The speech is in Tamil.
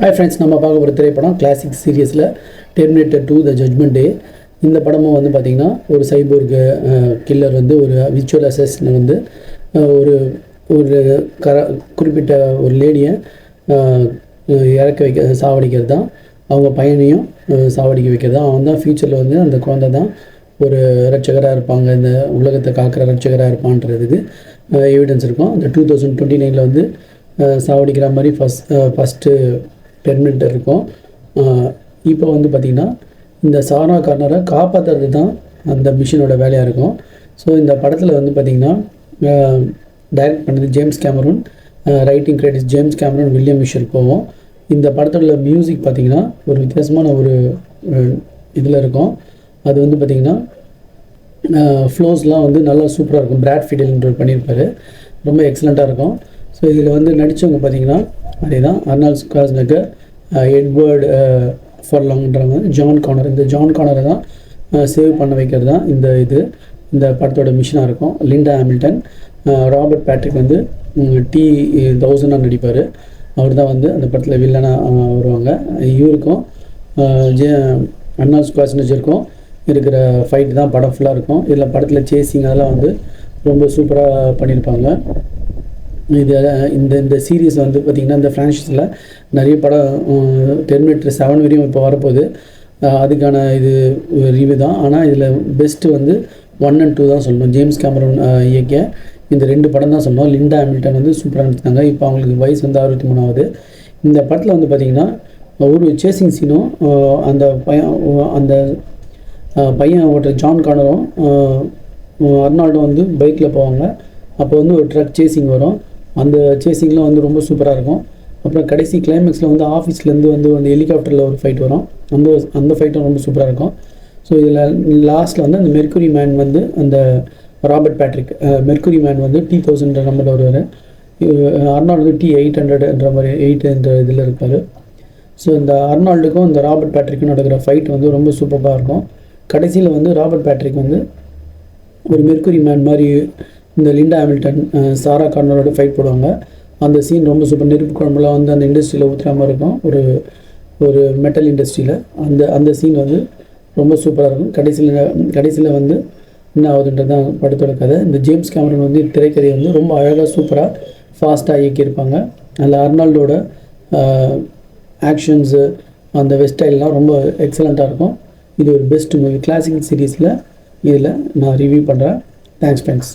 ஹாய் ஃப்ரெண்ட்ஸ் நம்ம பார்க்க போகிற திரைப்படம் classic சீரியஸில் Terminator two the judgment day இந்த படமும் வந்து பார்த்திங்கன்னா ஒரு சைபோர்க்கு கில்லர் வந்து ஒரு விர்ச்சுவல் அசஸ்னர் வந்து ஒரு ஒரு கர குறிப்பிட்ட ஒரு லேடியை இறக்க வைக்க சாவடிக்கிறது தான் அவங்க பையனையும் சாவடிக்க வைக்கிறது தான் அவன் தான் ஃப்யூச்சரில் வந்து அந்த குழந்தை தான் ஒரு ரட்சகராக இருப்பாங்க. இந்த உலகத்தை காக்கிற ரட்சகராக இருப்பான்றதுக்கு எவிடன்ஸ் இருக்கும். அந்த டூ தௌசண்ட் டுவெண்ட்டி நைனில் வந்து சாவடிக்கிற மாதிரி ஃபஸ்ட் ஃபஸ்ட்டு டெர்மினேட்டர் இருக்கும். இப்போ வந்து பார்த்திங்கன்னா இந்த சாரா கார்னரை காப்பாற்றுறது தான் அந்த மிஷினோட வேலையாக இருக்கும். ஸோ இந்த படத்தில் வந்து பார்த்திங்கன்னா டைரக்ட் பண்ணது James Cameron writing credits James Cameron William Wisher போவோம் இந்த படத்தோட மியூசிக் பார்த்திங்கன்னா ஒரு வித்தியாசமான ஒரு இதில் இருக்கும். அது வந்து பார்த்திங்கன்னா ஃப்ளோஸ்லாம் வந்து நல்லா சூப்பராக இருக்கும். பிராட் ஃபீடல்ன்றவர் பண்ணியிருப்பாரு ரொம்ப எக்ஸலண்ட்டாக இருக்கும். ஸோ இதில் வந்து நடித்தவங்க பார்த்தீங்கன்னா அதே தான் அர்னால்ட் ஸ்காஸ்னக்கர் எட்வர்டு ஃபர்லாங்ன்றவங்க ஜான் கானர். இந்த ஜான் கானரை தான் சேவ் பண்ண வைக்கிறது தான் இந்த இது இந்த படத்தோட மிஷினாக இருக்கும். லிண்டா ஹாமில்டன் ராபர்ட் பேட்ரிக் வந்து டி தௌசண்டாக நடிப்பார். அவர் தான் வந்து அந்த படத்தில் வில்லனாக வருவாங்க. இவருக்கும் ஜே அண்ணா ஸ்குவாஸ்னஜருக்கும் இருக்கிற ஃபைட் தான் படம் ஃபுல்லாக இருக்கும். இதில் படத்தில் சேசிங் அதெல்லாம் வந்து ரொம்ப சூப்பராக பண்ணியிருப்பாங்க இது இந்த இந்த சீரீஸ் வந்து பார்த்திங்கன்னா இந்த ஃப்ரான்ச்சைஸில் நிறைய படம் டெர்மினேட்டர் செவன் வரையும் இப்போ வரப்போகுது. அதுக்கான இது ரிவ்யூ தான். ஆனால் இதில் பெஸ்ட்டு வந்து ஒன் அண்ட் டூ தான் சொல்லணும். ஜேம்ஸ் கேமரன் இயக்க இயக்கிய இந்த ரெண்டு படம் தான் சொல்லணும். லிண்டா ஹாமில்டன் வந்து சூப்பராக நடித்தாங்க இப்போ அவங்களுக்கு வயசு வந்து அறுபத்தி மூணாவது. இந்த படத்தில் வந்து பார்த்திங்கன்னா ஒரு சேசிங் சீனும் அந்த பையன் அந்த பையன் ஓட்டுற ஜான் கானரும் அர்னால்டோ அர்னால்டும் வந்து பைக்கில் போவாங்க. அப்போ வந்து ஒரு ட்ரக் சேசிங் வரும். அந்த சேசிங்லாம் வந்து ரொம்ப சூப்பராக இருக்கும். அப்புறம் கடைசி கிளைமேக்ஸில் வந்து ஆஃபீஸ்லேருந்து வந்து அந்த ஹெலிகாப்டரில் ஒரு ஃபைட் வரும். அந்த அந்த ஃபைட்டும் ரொம்ப சூப்பராக இருக்கும். ஸோ இதில் லாஸ்ட்டில் வந்து அந்த மெர்க்குரி மேன் வந்து அந்த ராபர்ட் பேட்ரிக் மெர்க்குரி மேன் வந்து டி தௌசண்ட் நம்பரில் வருவார். அர்னால்டு வந்து டி எயிட் ஹண்ட்ரட்ன்ற மாதிரி எயிட் என்ற இதில் இருப்பார். ஸோ இந்த அர்னால்டுக்கும் இந்த ராபர்ட் பேட்ரிக்கும் நடக்கிற ஃபைட் வந்து ரொம்ப சூப்பராக இருக்கும். கடைசியில் வந்து ராபர்ட் பேட்ரிக் வந்து ஒரு மெர்க்குரி மேன் மாதிரி இந்த லிண்டா ஹாமில்டன் சாரா கார்னரோட ஃபைட் போடுவாங்க. அந்த சீன் ரொம்ப சூப்பர் நெருப்பு குழம்புலாம் வந்து அந்த இண்டஸ்ட்ரியில் ஊற்றுற மாதிரி இருக்கும். ஒரு ஒரு மெட்டல் இண்டஸ்ட்ரியில் அந்த அந்த சீன் வந்து ரொம்ப சூப்பராக இருக்கும். கடைசியில் கடைசியில் வந்து என்ன ஆகுதுன்றது தான் படத்தோட கதை. இந்த ஜேம்ஸ் கேமரன் வந்து திரைக்கதையை வந்து ரொம்ப அழகாக சூப்பராக ஃபாஸ்ட்டாக இயக்கியிருப்பாங்க. அதில் அர்னால்டோட ஆக்ஷன்ஸு அந்த வெஸ்டைல்லாம் ரொம்ப எக்ஸலண்ட்டாக இருக்கும். இது ஒரு பெஸ்ட் மூவி கிளாசிக்கல் சீரீஸில் இதில் நான் ரிவ்யூ பண்ணுறேன் தேங்க்ஸ் ஃப்ரெண்ட்ஸ்